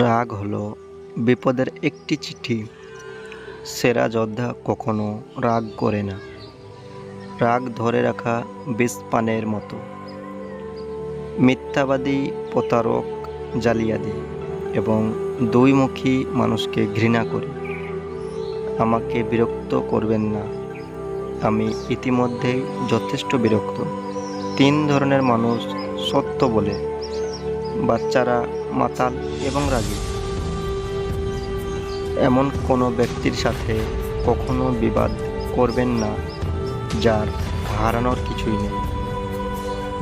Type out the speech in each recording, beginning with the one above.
রাগ হলো বিপদের একটি চিঠি। সেরা যোদ্ধা কখনো রাগ করে না। রাগ ধরে রাখা বিষ পানের মতো। মিথ্যাবাদী প্রতারক জালিয়াদি এবং দুইমুখী মানুষকে ঘৃণা করি। আমাকে বিরক্ত করবেন না। আমি ইতিমধ্যেই যথেষ্ট বিরক্ত। তিন ধরনের মানুষ সত্য বলে বাচ্চারা, মাতাল এবং রাগী। এমন কোনো ব্যক্তির সাথে কখনো বিবাদ করবেন না, যার হারানোর কিছুই নেই।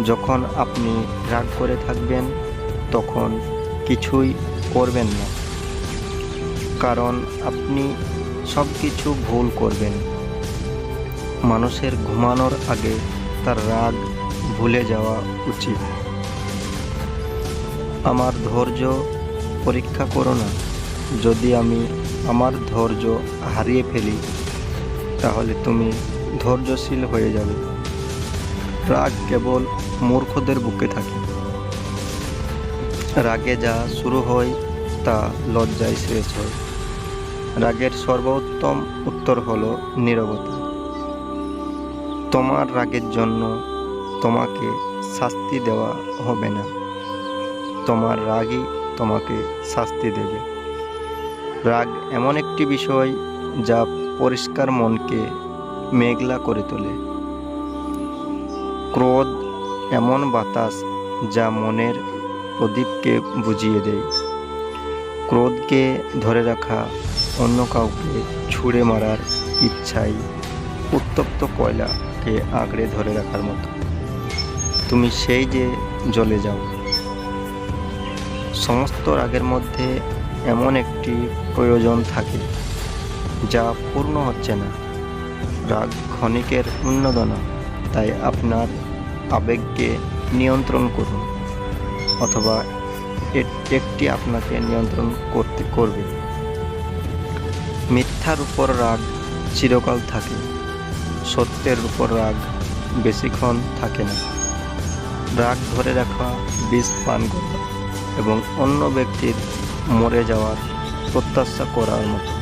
যখন আপনি রাগ করে থাকবেন, তখন কিছুই করবেন না। কারণ আপনি সব কিছু ভুল করবেন। মানুষের ঘুমানোর আগে তার রাগ ভুলে যাওয়া উচিত। আমার ধৈর্য পরীক্ষা করো না। যদি আমি আমার ধৈর্য হারিয়ে ফেলি, তাহলে তুমি ধৈর্যশীল হয়ে যাবে। রাগ কেবল মূর্খদের বুকে থাকে। রাগে যা শুরু হয়, তা লজ্জায় শেষ হয়। রাগের সর্বোত্তম উত্তর হলো নীরবতা। তোমার রাগের জন্য তোমাকে শাস্তি দেওয়া হবে না। তোমার রাগই তোমাকে শাস্তি দেবে। রাগ এমন একটি বিষয় যা পরিষ্কার মনকে মেঘলা করে তোলে। ক্রোধ এমন বাতাস যা মনের প্রদীপকে বুঝিয়ে দেয়। ক্রোধকে ধরে রাখা অন্য কাউকে ছুঁড়ে মারার ইচ্ছাই উত্তপ্ত কয়লাকে আঁকড়ে ধরে রাখার মতো। তুমি সেই যে জ্বলে যাও। সমস্ত রাগের মধ্যে এমন একটি প্রয়োজন থাকে, যা পূর্ণ হচ্ছে না। রাগ ক্ষণিকের উন্নদনা, তাই আপনার আবেগকে নিয়ন্ত্রণ করুন, অথবা একটি আপনাকে নিয়ন্ত্রণ করতে করবে। মিথ্যার উপর রাগ চিরকাল থাকে, সত্যের উপর রাগ বেশিক্ষণ থাকে না। রাগ ধরে রাখা বিষ পান করা এবং অন্য ব্যক্তির মরে যাওয়ার প্রত্যাশা করার মতো।